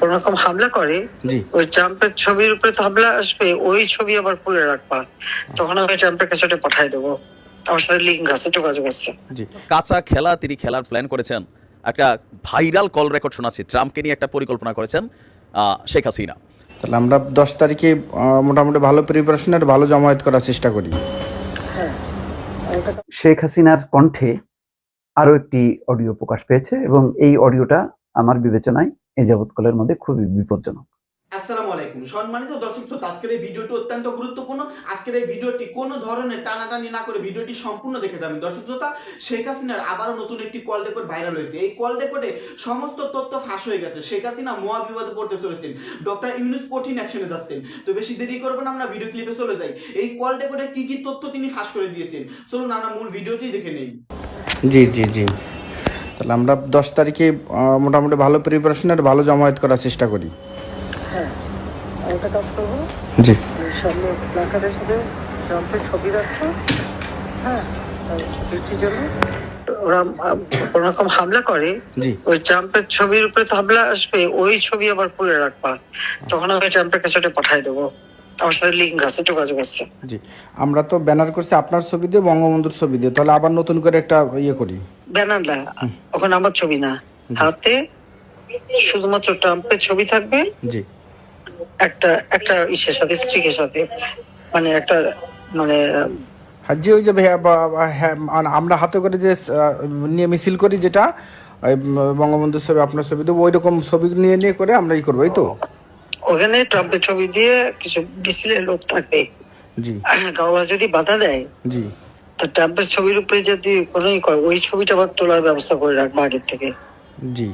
কোন রকম হামলা করে ওই ট্রাম্পের ছবির উপরে তো হামলা আসবে ওই ছবি আবার খুলে রাখবা। তখন আমি ট্রাম্পের কাছে ওটা পাঠাই দেবো। আমার সাথে লিঙ্ক আছে যোগাযোগ আছে। জি। কাঁচা খেলা তিনি খেলার প্ল্যান করেছেন। একটা ভাইরাল কল রেকর্ড শোনাচ্ছি। ট্রাম্পকে নিয়ে একটা পরিকল্পনা করেছেন আহ, শেখ হাসিনা। তাহলে আমরা দশ তারিখে আহ, মোটামুটি ভালো প্রিপারেশনের ভালো জমায়েত করার চেষ্টা করি। শেখ হাসিনার কণ্ঠে আরও একটি অডিও প্রকাশ পেয়েছে এবং এই অডিওটা আমার বিবেচনায় এ যাবৎকালের মধ্যে খুবই বিপজ্জনক। আসসালামু আলাইকুম। সম্মানিত দর্শক শ্রোতা আজকের এই ভিডিওটি অত্যন্ত গুরুত্বপূর্ণ। আজকের এই ভিডিওটি কোনো ধরনের টানাটানি না করে ভিডিওটি সম্পূর্ণ দেখে যাবেন। দর্শক শ্রোতা শেখ হাসিনার আবারও নতুন একটি কল রেকর্ড ভাইরাল হয়েছে। এই কল রেকর্ডে সমস্ত তথ্য ফাঁস হয়ে গেছে। শেখ হাসিনা মহা বিপদে পড়তে চলেছেন। ডক্টর ইউনুস কঠিন অ্যাকশনে যাচ্ছেন। তো বেশি দেরি করব না আমরা ভিডিও ক্লিপে চলে যাই। এই কল রেকর্ডে কি কি তথ্য তিনি ফাঁস করে দিয়েছেন? চলুন আমরা মূল ভিডিওটি দেখে নেই। জি জি জি। তাহলে আমরা দশ তারিখে মোটামুটি ভালো প্রিপারেশনের ভালো জমায়েত করার চেষ্টা করি। হ্যাঁ জি। হ্যাঁ ছবিটির জন্য ওরা আহ, হামলা করে জি। ওই ট্রাম্পের ছবির উপরে তো হামলা আসবে ওই ছবি আবার খুলে রাখবা। তখন আমি ট্রাম্পের কাছে পাঠাই দেবো। আমার সাথে লিঙ্ক আছে যোগাযোগ আছে। জি আমরা তো ব্যানার করছি আপনার ছবি দিয়ে বঙ্গবন্ধুর ছবি দিয়ে তাহলে আবার নতুন করে একটা ইয়ে করি। ব্যানার না ওখানে আমার ছবি না। হাতে শুধুমাত্র ট্রাম্পের ছবি থাকবে জি। একটা একটা ইসের সাথে সাথে মানে একটা মানে আর যে ওই যে হ্যাঁ, মানে আমরা হাতে করে যে নিয়ে মিছিল করি যেটা বঙ্গবন্ধুর ছবি আপনার ছবি দিয়ে ওই রকম ছবি নিয়ে নিয়ে করে আমরা ই করব এই তো? ওখানে ট্রাম্পের ছবি দিয়ে কিছু মিছিলের লোক থাকবে। জি। যদি বাধা দেয় তা ট্রাম্পের ছবির উপরে যদি কোনো ওই ছবিটা আবার তোলার ব্যবস্থা করে রাখব আগের থেকে। জি।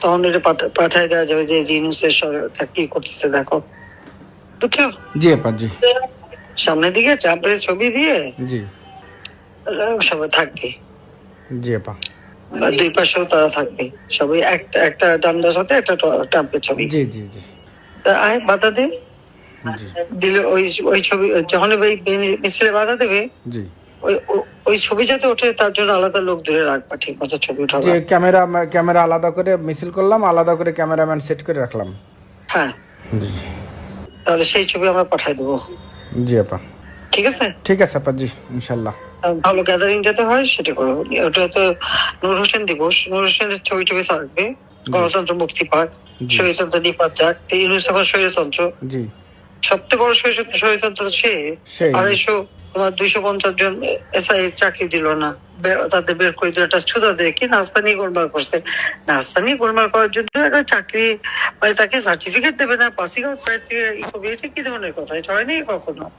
তখন এটা পাঠায় দেওয়া যাবে যে জিনুসের সরকার কি করতেছে দেখো। বুঝছ? জি আপা জি। সামনের দিকে ট্রাম্পের ছবি দিয়ে জি। সবাই থাকবে। জি আপা। দুই পাশেও তারা থাকবে। সবাই একটা একটা ডান্ডার সাথে একটা ট্রাম্পের ছবি। জি জি জি। আয় বাধা দে দিলে ওই ওই ছবি যখন ওই মিছিলে বাধা দেবে জি। ওই ওই ছবি যাতে ওঠে তার জন্য আলাদা লোক দূরে রাখবা ঠিক মতো ছবি উঠাবা। যে ক্যামেরা ক্যামেরা আলাদা করে মিছিল করলাম আলাদা করে ক্যামেরাম্যান সেট করে রাখলাম। হ্যাঁ। জি। তাহলে সেই ছবি আমরা পাঠাই দেবো। জি আপা। ঠিক আছে? ঠিক আছে আপা জি ইনশাল্লাহ। ভালো গ্যাদারিং যাতে হয় সেটা করো ওটা তো নূর হোসেন দিবস। নূর হোসেনের ছবি টবি থাকবে গণতন্ত্র মুক্তি পাক। স্বৈরতন্ত্র নিপাত যাক। তো ইউনুস এখন স্বৈরতন্ত্র সবচেয়ে বড় স্বৈর- স্বৈরতন্ত্র সে। আড়াইশো তোমার দুইশো পঞ্চাশ জন এসআই চাকরি দিল না। তাদের বের করে দিল একটা ছুতা দিয়ে কি নাস্তা নিয়ে গোলমাল করছে। নাস্তা নিয়ে গোলমাল করার জন্য একটা চাকরি মানে তাকে সার্টিফিকেট দেবে না পাসিং আউট থেকে এটা কি ধরনের কথা? এটা হয়নি কখনো?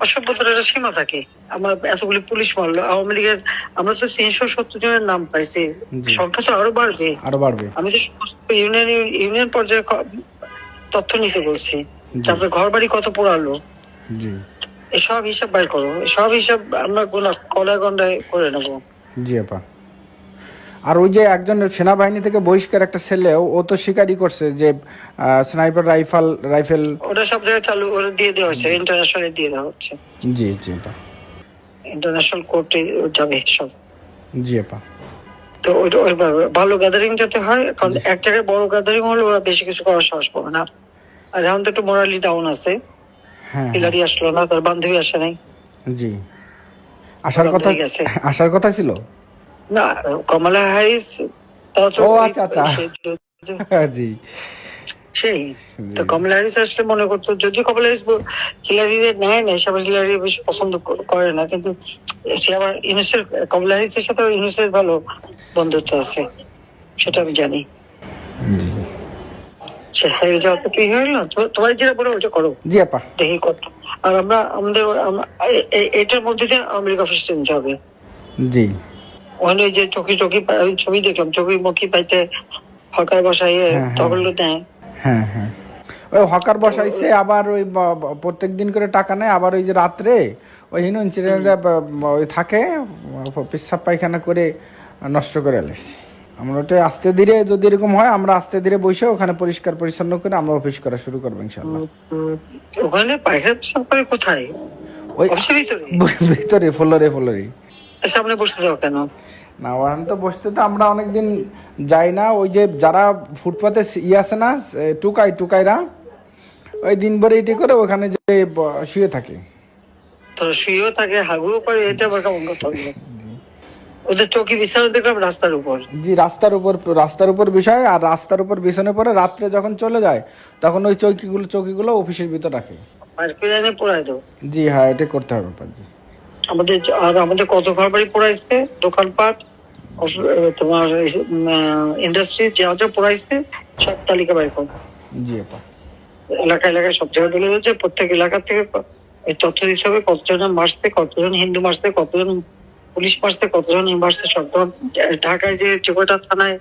অসভ্যতার একটা সীমা থাকে। আমার এতগুলি পুলিশ মারলো আওয়ামী লীগের আমরা তো তিনশো সত্তর জনের নাম পাইছি। সংখ্যা তো আরও বাড়বে। আরও বাড়বে। আমি তো সমস্ত ইউনিয়ন ইউনিয়ন পর্যায়ে তথ্য নিতে বলছি। তারপরে ঘর বাড়ি কত পোড়ালো। এসব হিসাব বাইর করো। সব হিসাব আমরা গোনা কলা গন্ডায় করে নেব। জি আপা। আর ওই যে একজন সেনাবাহিনী থেকে বহিষ্কার একটা ছেলে ও- তো স্বীকারই করছে যে স্নাইপার রাইফেল রাইফেল ওটা সব জায়গায় চালু ওটা দিয়ে দেওয়া হচ্ছে ইন্টারন্যাশনালে দিয়ে দেওয়া হচ্ছে। জি জি ইন্টারন্যাশনাল কোর্টে যাবে সব। জি আপা। তো ভালো গ্যাদারিং যাতে হয় কারণ এক জায়গায় বড় গ্যাদারিং হলে ওরা বেশি কিছু করার সাহস পাবে না। আর এখন তো একটু মোরালি ডাউন আছে। হ্যাঁ হ্যাঁ, আসলো না তার বান্ধবী আসে নাই। জি। আসার কথা আসার কথা ছিল? না কমলা হ্যারিস ও, আচ্ছা, আচ্ছা। জি। সেই তো কমলা হ্যারিস আসলে মনে করতো যদিও কমলা হ্যারিস হিলারি নেয় না সে আবার হিলারি বেশি পছন্দ করে না কিন্তু সে আবার ইউনুসের কমলা হ্যারিসের সাথে ইউনুসের ভালো বন্ধুত্ব আছে সেটা আমি জানি। জি। সে হেরে যাওয়া তো কি তো- তোমার যেটা বলো ওটা করো। জি আপা। দেখি কত আর আমরা আমাদের এটার মধ্যে দিয়ে লীগ অফিস চেঞ্জ জি। ওখানে যে চোখে চোখে ছবি দেখলাম চোখে মুখী পাইতে হকার বসাই হ্যাঁ, হ্যাঁ। নেয় হ্যাঁ হ্যাঁ। ওই হকার বসাইছে আবার ওই প্রত্যেক দিন করে টাকা নেয় আবার ওই যে রাত্রে ওই হিনো ইনসিডেন্টরা ওই থাকে পেশাব পায়খানা করে নষ্ট করে এলেছি আমরা ওটা আস্তে ধীরে যদি এরকম হয় আমরা আস্তে ধীরে বসে ওখানে পরিষ্কার পরিচ্ছন্ন করে আমরা অফিস করা শুরু করব ইনশাল্লাহ ওখানে পায়খানা পেশাব করে কোথায়? ওই ভিতরে? ভিতরে ফ্লোরে ফ্লোরে সামনে বসে যাও কেন? না ওখানে তো বসতে তো আমরা অনেকদিন যাই না ওই যে যারা ফুটপাতে ই আছে না টুকাই টুকাইরা ওই দিনভরে এটি করে ওখানে যে শুয়ে থাকে। তো শুয়েও থাকে হাগুও করে এটা আবার কেমন কথা ওদের চৌকি বিছানো দেখলাম রাস্তার উপর। জি রাস্তার উপর রাস্তার উপর বিষয় আর রাস্তার উপর বিছানে পরে রাত্রে যখন চলে যায় তখন ওই চৌকিগুলো চৌকিগুলো অফিসের ভিতর রাখে। আর দাও জি হ্যাঁ এটা করতে হবে আমাদের আর আমাদের কত ঘর বাড়ি পোড়াইছে? দোকানপাট তোমার ইন্ডাস্ট্রি যা যা পোড়াইছে সব তালিকা বাড়ি কর। জি আপা। এলাকা এলাকায় সব জায়গায় বলে যাচ্ছে প্রত্যেক এলাকা থেকে এই তথ্য দিতে হবে কতজন মারছে কতজন হিন্দু মারছে কতজন পুলিশ মারছে কতজন মারছে সব ঢাকায় যে চোখটা থানায়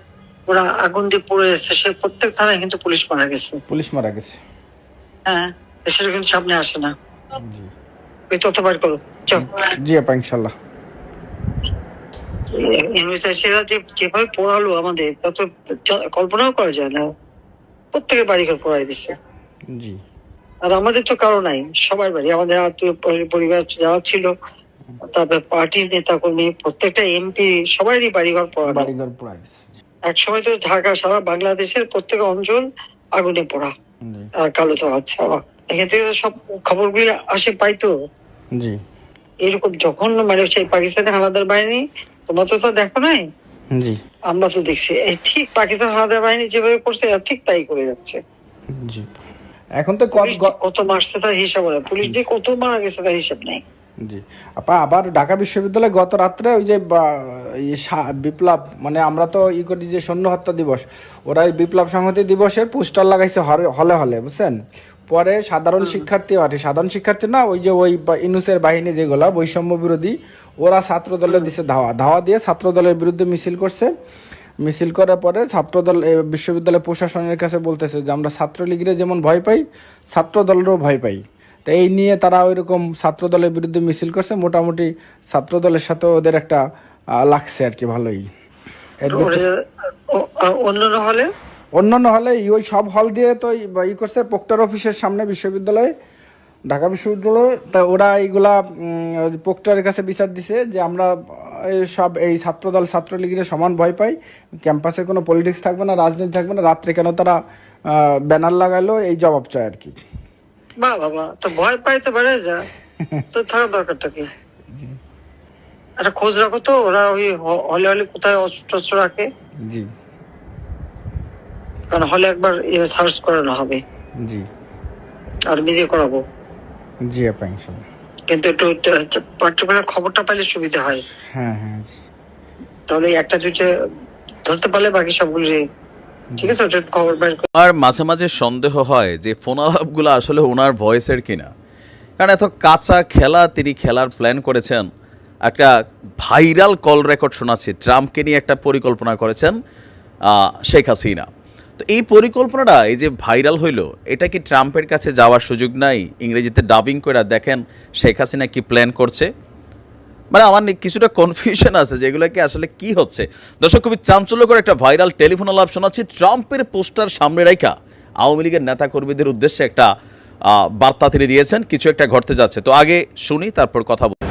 ওরা আগুন দিয়ে পড়ে এসছে সে প্রত্যেক থানায় কিন্তু পুলিশ মারা গেছে। পুলিশ মারা গেছে। হ্যাঁ সেটা কিন্তু সামনে আসে না। জি। ওই তথ্য বার করো জি আপা ইনশাল্লাহ সেরা যে যেভাবে পড়ালো আমাদের তা তো চ- কল্পনাও করা যায় না। প্রত্যেকের বাড়ি ঘর পড়াই দিচ্ছে জি। আর আমাদের তো কারও নাই সবার বাড়ি। আমাদের আত্মীয় পরিবার যারা ছিল তারপরে পার্টির নেতা কর্মী প্রত্যেকটা এমপি সবারই বাড়িঘর পড়ানো। বাড়িঘর এক সময় তো ঢাকা সারা বাংলাদেশের প্রত্যেক অঞ্চল আগুনে পড়া। আর কালো তো আচ্ছা এখান থেকে সব খবরগুলি আসে পাইতো। জি। এরকম যখন মানে সেই পাকিস্তানের হানাদার বাহিনী তোমরা তো দেখো নাই? জি। আমরা তো দেখছি। ঠিক পাকিস্তান হানাদার বাহিনী যেভাবে করছে ঠিক তাই করে যাচ্ছে। জি। এখন তো কত মারছে তার হিসাব নেই। পুলিশ যে কত মারা গেছে তার হিসাব নেই। জি। আপা আবার ঢাকা বিশ্ববিদ্যালয়ে গত রাত্রে ওই যে বিপ্লব মানে আমরা তো ই করি যে সৈন্য হত্যা দিবস ওরা বিপ্লব সংহতি দিবসের পোস্টার লাগাইছে হলে হলে বুঝছেন? পরে সাধারণ শিক্ষার্থী আছে। সাধারণ শিক্ষার্থী না ওই যে ওই ইনুসের বাহিনী যেগুলা বৈষম্য বিরোধী ওরা ছাত্র দলে দিছে ধাওয়া। ধাওয়া দিয়ে ছাত্র দলের বিরুদ্ধে মিছিল করছে। মিছিল করার পরে ছাত্রদল বিশ্ববিদ্যালয় প্রশাসনের কাছে বলতেছে যে আমরা ছাত্রলীগের যেমন ভয় পাই ছাত্র দলেরও ভয় পাই। তো এই নিয়ে তারা ওইরকম ছাত্র দলের বিরুদ্ধে মিছিল করছে। মোটামুটি ছাত্র দলের সাথে ওদের একটা লাগছে আর কি ভালোই। অন্যান্য হলে? অন্যান্য হলে ওই সব হল দিয়ে তো ই- করছে পোক্টার অফিসের সামনে বিশ্ববিদ্যালয়ে ঢাকা বিশ্ববিদ্যালয়ে। তা ওরা এইগুলা পোক্টারের কাছে বিচার দিছে যে আমরা সব এই ছাত্রদল ছাত্রলীগের সমান ভয় পাই। ক্যাম্পাসে কোনো পলিটিক্স থাকবে না রাজনীতি থাকবে না। রাত্রে কেন তারা ব্যানার লাগালো এই জবাব চায় আর কি। বা বাবা তো ভয় পাইতে পারে যা তো থাকার দরকারটা কি? একটা খোঁজ রাখো তো ওরা ওই হলে হলে কোথায় অস্ত্র রাখে? জি। কারণ হলে একবার সার্চ করানো হবে। জি। আর নিজে করাবো। জি আপা ইনশাল্লাহ। কিন্তু একটু পার্টিকুলার খবরটা পাইলে সুবিধা হয়। হ্যাঁ হ্যাঁ জি। তাহলে একটা দুইটা ধরতে পারলে বাকি সবগুলো ঠিক আছে ওটা খবর বের আর মাঝে মাঝে সন্দেহ হয় যে ফোন আলাপগুলো আসলে ওনার ভয়েসের কিনা। কারণ এত কাঁচা খেলা তিনি খেলার প্ল্যান করেছেন। একটা ভাইরাল কল রেকর্ড শোনাচ্ছি ট্রাম্পকে নিয়ে একটা পরিকল্পনা করেছেন আহ, শেখ হাসিনা। তো এই পরিকল্পনাটা এই যে ভাইরাল হইল, এটা কি ট্রাম্পের কাছে যাওয়ার সুযোগ নাই? ইংরেজিতে ডাবিং করে দেখেন শেখ হাসিনা কি প্ল্যান করছে? মানে আমার কিছুটা কনফিউশন আছে যে এগুলো কি আসলে কি হচ্ছে। দর্শক, খুবই চাঞ্চল্যকর একটা ভাইরাল টেলিফোন আলাপ শোনাচ্ছি ট্রাম্পের পোস্টার সামনে রাখা আওয়ামী লীগের নেতাকর্মীদের উদ্দেশ্যে একটা বার্তা তিনি দিয়েছেন কিছু একটা ঘটতে যাচ্ছে। তো আগে শুনি তারপর কথা বলি।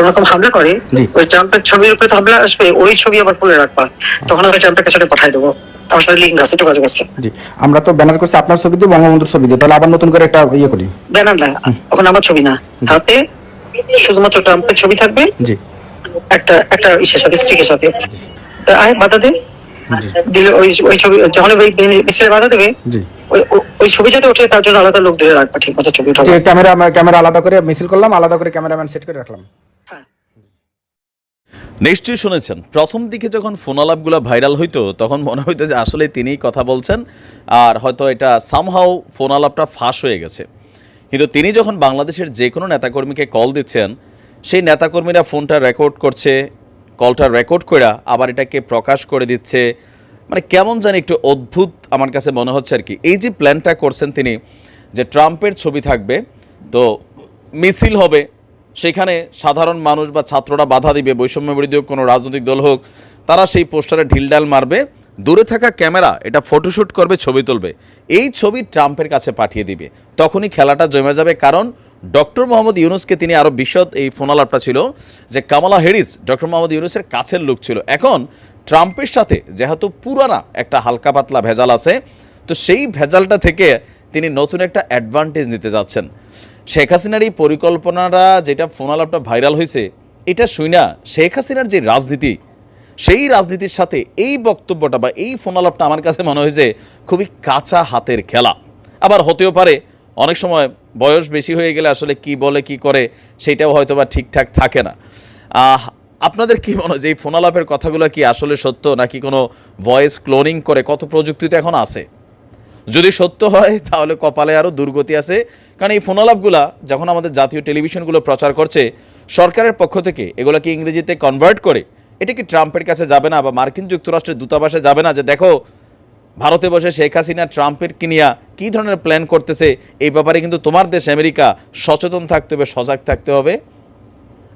ওরকম হামলা করে ওই ট্রাম্পের ছবির উপরে হামলা আসবে ওই ছবি আবার খুলে রাখবা। তখন আমি ট্রাম্পের কাছে পাঠাই দেবো। আমার সাথে লিঙ্ক আছে যোগাযোগ আছে। জি আমরা তো ব্যানার করছি আপনার ছবি দিয়ে বঙ্গবন্ধুর ছবি দিয়ে। তাহলে আবার নতুন করে একটা ইয়ে করি। ব্যানার না ওখানে আমার ছবি না। হাতে শুধুমাত্র ট্রাম্পের ছবি থাকবে জি। একটা একটা ইসের সাথে স্টিকের সাথে। আয় বাধা দে জি দিলে ওই ওই ছবি যখন ওই মিস্ত্রি বাধা দেবে ওই ছবি যাতে ওঠে তার জন্য আলাদা লোক ধরে রাখবা ঠিক মতো ছবি ক্যামেরা ক্যামেরা আলাদা করে মিছিল করলাম আলাদা করে ক্যামেরাম্যান সেট করে রাখলাম। হ্যাঁ। নিশ্চয়ই শুনেছেন প্রথম দিকে যখন ফোন আলাপগুলো ভাইরাল হইতো তখন মনে হইতো যে আসলে তিনিই কথা বলছেন আর হয়তো এটা সামহাও ফোন আলাপটা ফাঁস হয়ে গেছে। কিন্তু তিনি যখন বাংলাদেশের যে কোনো নেতাকর্মীকে কল দিচ্ছেন সেই নেতাকর্মীরা ফোনটা রেকর্ড করছে কলটা রেকর্ড করে আবার এটাকে প্রকাশ করে দিচ্ছে। মানে কেমন জানি একটু অদ্ভুত আমার কাছে মনে হচ্ছে আর কি। এই যে প্ল্যানটা করছেন তিনি যে ট্রাম্পের ছবি থাকবে, তো মিছিল হবে, সেখানে সাধারণ মানুষ বা ছাত্ররা বাধা দিবে, বৈষম্য বিরোধী কোনো রাজনৈতিক দল হোক, তারা সেই পোস্টারে ঢিলডাল মারবে, দূরে থাকা ক্যামেরা এটা ফটোশ্যুট করবে, ছবি তুলবে, এই ছবি ট্রাম্পের কাছে পাঠিয়ে দিবে, তখনই খেলাটা জমে যাবে, কারণ ডক্টর মোহাম্মদ ইউনুসকে তিনি আরও বিশদ এই ফোনালাপটা ছিল যে কামালা হ্যারিস ডক্টর মোহাম্মদ ইউনুসের কাছের লোক ছিল। এখন ট্রাম্পের সাথে যেহেতু পুরানা একটা হালকা পাতলা ভেজাল আছে, তো সেই ভেজালটা থেকে তিনি নতুন একটা অ্যাডভান্টেজ নিতে যাচ্ছেন। শেখ হাসিনার এই পরিকল্পনাটা যেটা ফোনালাপটা ভাইরাল হয়েছে, এটা শুই না, শেখ হাসিনার যে রাজনীতি, সেই রাজনীতির সাথে এই বক্তব্যটা বা এই ফোনালাপটা আমার কাছে মনে হয়েছে খুবই কাঁচা হাতের খেলা। আবার হতেও পারে, অনেক সময় বয়স বেশি হয়ে গেলে আসলে কি বলে, কি করে, সেটাও হয়তো বা ঠিকঠাক থাকে না। আপনাদের কি মনে হয় যে এই ফোনালাপের কথাগুলো কি আসলে সত্য, নাকি কোনো ভয়েস ক্লোনিং করে কত প্রযুক্তিতে এখন আছে? যদি সত্য হয়, তাহলে কপালে আরও দুর্গতি আছে। কারণ এই ফোনালাপগুলা যখন আমাদের জাতীয় টেলিভিশনগুলো প্রচার করছে, সরকারের পক্ষ থেকে এগুলোকে ইংরেজিতে কনভার্ট করে? এটা কি ট্রাম্পের কাছে যাবে না বা মার্কিন যুক্তরাষ্ট্রের দূতাবাসে যাবে না যে, দেখো ভারতে বসে শেখ হাসিনা ট্রাম্পের কিনিয়া কী ধরনের প্ল্যান করতেছে, এই ব্যাপারে কিন্তু তোমার দেশ আমেরিকা সচেতন থাকতে হবে, সজাগ থাকতে হবে।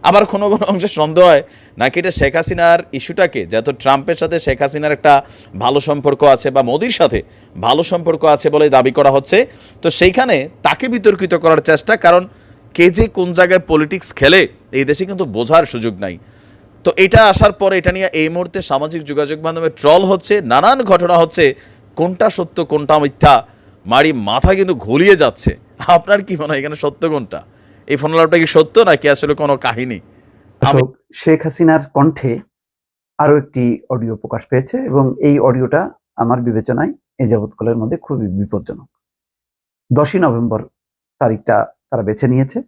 আবার কোনো কোনো অংশে সন্দেহ হয়, নাকি এটা শেখ হাসিনার ইস্যুটাকে, যেহেতু ট্রাম্পের সাথে শেখ হাসিনার একটা ভালো সম্পর্ক আছে বা মোদির সাথে ভালো সম্পর্ক আছে বলে দাবি করা হচ্ছে, তো সেইখানে তাকে বিতর্কিত করার চেষ্টা, কারণ কে যে কোন জায়গায় পলিটিক্স খেলে, এই দেশে কিন্তু বোঝার সুযোগ নাই। তো এটা আসার পরে এটা নিয়ে এই মুহূর্তে সামাজিক যোগাযোগ মাধ্যমে ট্রল হচ্ছে, নানান ঘটনা হচ্ছে। কোনটা সত্য, কোনটা মিথ্যা? মারি মাথা কিন্তু ঘুরিয়ে যাচ্ছে। আপনার কি মনে হয় এখানে সত্য কোনটা? এই ফোনালাপটা কি সত্য নাকি আসলে কোনো কাহিনী? শেখ হাসিনার কণ্ঠে আরও একটি অডিও প্রকাশ পেয়েছে এবং এই অডিওটা আমার বিবেচনায় এই যাবৎকালের মধ্যে খুবই বিপজ্জনক। দশই নভেম্বর তারিখটা তারা বেছে নিয়েছে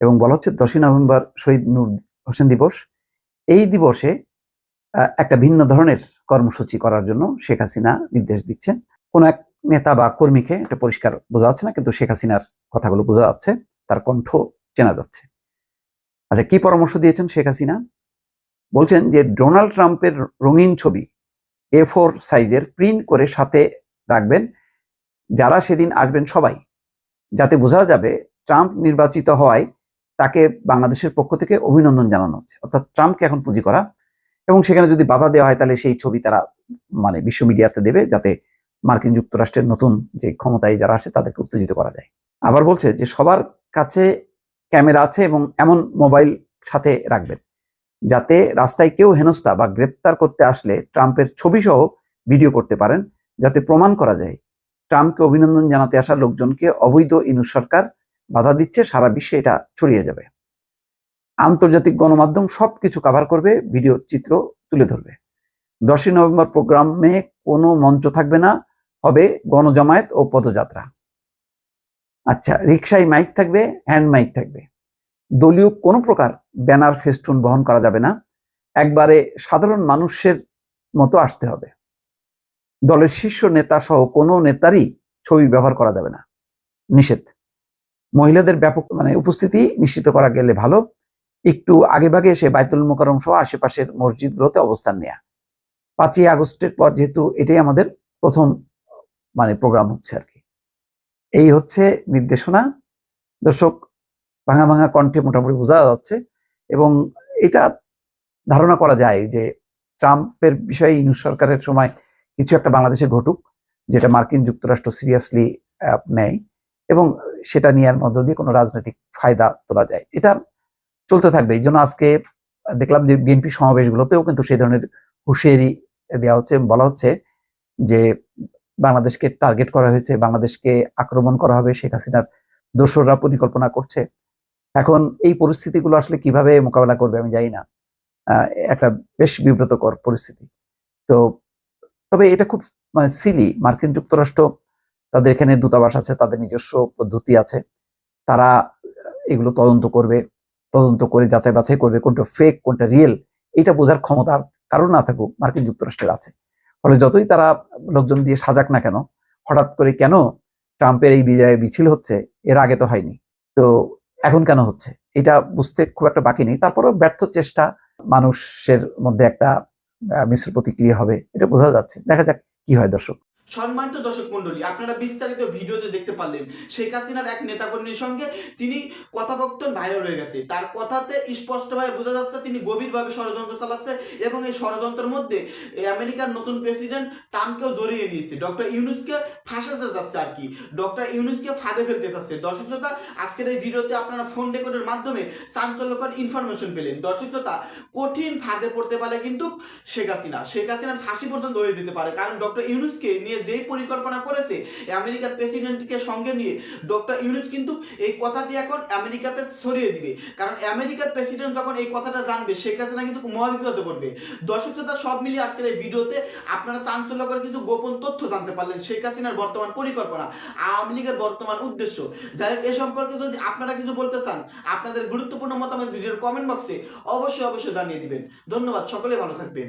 এবং বলা হচ্ছে দশই নভেম্বর শহীদ নূর হোসেন দিবস। এই দিবসে একটা ভিন্ন ধরনের কর্মসূচি করার জন্য শেখ হাসিনা নির্দেশ দিচ্ছেন। কোন এক নেতা বা কর্মীকে এটা পরিষ্কার বোঝা যাচ্ছে না, কিন্তু শেখ হাসিনার কথাগুলো বোঝা যাচ্ছে, তার কণ্ঠ চেনা যাচ্ছে। আচ্ছা কি পরামর্শ দিয়েছেন শেখ হাসিনা? বলছেন যে, ডোনাল্ড ট্রাম্পের রঙিন ছবি এ ফোর সাইজের প্রিন্ট করে সাথে রাখবেন। যারা সেদিন আসবেন সবাই। যাতে বোঝা যাবে, ট্রাম্প নির্বাচিত হওয়ায় তাকে বাংলাদেশের পক্ষ থেকে অভিনন্দন জানানো হচ্ছে। অর্থাৎ ট্রাম্পকে এখন পুঁজি করা এবং সেখানে যদি বাধা দেওয়া হয় তাহলে সেই ছবি তারা মানে বিশ্ব মিডিয়াতে দেবে যাতে মার্কিন যুক্তরাষ্ট্রের নতুন যে ক্ষমতায় যারা আসে তাদেরকে উত্তেজিত করা যায়। আবার বলছে যে সবার কাছে ক্যামেরা আছে এবং এমন মোবাইল সাথে রাখবেন যাতে রাস্তায় কেউ হেনস্থা বা গ্রেপ্তার করতে আসলে ট্রাম্পের ছবি সহ ভিডিও করতে পারেন যাতে প্রমাণ করা যায়। ট্রাম্পকে অভিনন্দন জানাতে আসা লোকজনকে অবৈধ ইনুস সরকার বাধা দিচ্ছে, সারা বিশ্বে এটা ছড়িয়ে যাবে। আন্তর্জাতিক গণমাধ্যম সবকিছু কভার করবে ভিডিও চিত্র তুলে ধরবে। দশই নভেম্বর প্রোগ্রামে কোনো মঞ্চ থাকবে না, হবে গণজামায়াত ও পদযাত্রা। আচ্ছা রিক্সায় মাইক থাকবে হ্যান্ড মাইক থাকবে। দলীয় কোনো প্রকার ব্যানার ফেস্টুন বহন করা যাবে না, একবারে সাধারণ মানুষের মতো আসতে হবে। দলের শীর্ষ নেতা সহ কোনো নেতারই ছবি ব্যবহার করা যাবে না। নিষেধ। মহিলাদের ব্যাপক মানে উপস্থিতি নিশ্চিত করা গেলে ভালো। একটু আগে ভাগে এসে বাইতুল মোকারম সহ আশেপাশের মসজিদগুলোতে অবস্থান নেয়া। পাঁচই আগস্টের পর যেহেতু এটাই আমাদের প্রথম মানে প্রোগ্রাম হচ্ছে আর কি। এই হচ্ছে নির্দেশনা। দর্শক, ভাঙা ভাঙা কণ্ঠে মোটামুটি বোঝা যাচ্ছে এবং এটা ধারণা করা যায় যে ট্রাম্পের বিষয়ে ইউনুস সরকারের সময় কিছু একটা বাংলাদেশে ঘটুক, যেটা মার্কিন যুক্তরাষ্ট্র সিরিয়াসলি নেয় এবং সেটা নেওয়ার মধ্য দিয়ে কোনো রাজনৈতিক ফায়দা তোলা যায়। এটা চলতে থাকবে। এই জন্য আজকে দেখলাম যে বিএনপি সমাবেশগুলোতেও কিন্তু সেই ধরনের হুঁশিয়ারি দেওয়া হচ্ছে বলা হচ্ছে যে বাংলাদেশকে টার্গেট করা হয়েছে, বাংলাদেশকে আক্রমণ করা হবে, শেখ হাসিনার দোসররা পরিকল্পনা করছে। এখন এই পরিস্থিতিগুলো আসলে কীভাবে মোকাবেলা করবে আমি জানি না। একটা বেশ বিব্রতকর পরিস্থিতি। তো তবে এটা খুব মানে সিলি মার্কিন যুক্তরাষ্ট্র তাদের এখানে দূতাবাস আছে, তাদের নিজস্ব পদ্ধতি আছে। তারা এগুলো তদন্ত করবে, তদন্ত করে যাচাই বাছাই করবে কোনটা ফেক কোনটা রিয়েল এটা বোঝার ক্ষমতা কারণ না থাকুক, মার্কিন যুক্তরাষ্ট্রের আছে। ফলে যতই তারা লোকজন দিয়ে সাজাক না কেন, হঠাৎ করে কেন ট্রাম্পের এই বিজয়ে মিছিল হচ্ছে, এর আগে তো হয়নি। তো এখন কেন হচ্ছে? এটা বুঝতে খুব একটা বাকি নেই। তারপরেও ব্যর্থ চেষ্টা মানুষের মধ্যে একটা মিশ্র প্রতিক্রিয়া হবে, এটা বোঝা যাচ্ছে। দেখা যাক কি হয় দর্শক। সম্মানিত দর্শক মন্ডলী, আপনারা বিস্তারিত ভিডিওতে দেখতে পারলেন, শেখ হাসিনার এক নেতাকর্মীর সঙ্গে তিনি কথাবর্তন ভাইরাল হয়ে গেছে। তার কথাতে স্পষ্টভাবে বোঝা যাচ্ছে তিনি গভীরভাবে ষড়যন্ত্র চালাচ্ছে এবং এই ষড়যন্ত্রের মধ্যে আমেরিকার নতুন প্রেসিডেন্ট ট্রাম্পকেও জড়িয়ে নিয়েছে। ডক্টর ইউনুসকে ফাঁসাতে যাচ্ছে আর কি। ডক্টর ইউনুসকে ফাঁদে ফেলতে চাচ্ছে দর্শক শ্রোতা, আজকের এই ভিডিওতে আপনারা ফোন রেকর্ডের মাধ্যমে চাঞ্চল্যকর ইনফরমেশন পেলেন। দর্শক শ্রোতা, কঠিন ফাঁদে পড়তে পারে কিন্তু শেখ হাসিনা, শেখ হাসিনার ফাঁসি পর্যন্ত হয়ে যেতে পারে। কারণ ডক্টর ইউনুসকে নিয়ে যেই পরিকল্পনা করেছে আমেরিকার প্রেসিডেন্টকে সঙ্গে নিয়ে ডক্টর ইউনুস কিন্তু এই কথাটি এখন আমেরিকাতে ছড়িয়ে দিবে। কারণ আমেরিকার প্রেসিডেন্ট যখন এই কথাটা জানবে, শেখ হাসিনা কিন্তু মহাবিপদে পড়বে। দর্শক শ্রোতা, সব মিলিয়ে আজকের এই ভিডিওতে আপনারা চাঞ্চল্যকর কিছু গোপন তথ্য জানতে পারলেন শেখ হাসিনার বর্তমান পরিকল্পনা, আওয়ামী লীগের বর্তমান উদ্দেশ্য। যাই হোক, এ সম্পর্কে যদি আপনারা কিছু বলতে চান, আপনাদের গুরুত্বপূর্ণ মতামত ভিডিওর কমেন্ট বক্সে অবশ্যই অবশ্যই জানিয়ে দিবেন। ধন্যবাদ, সকলে ভালো থাকবেন।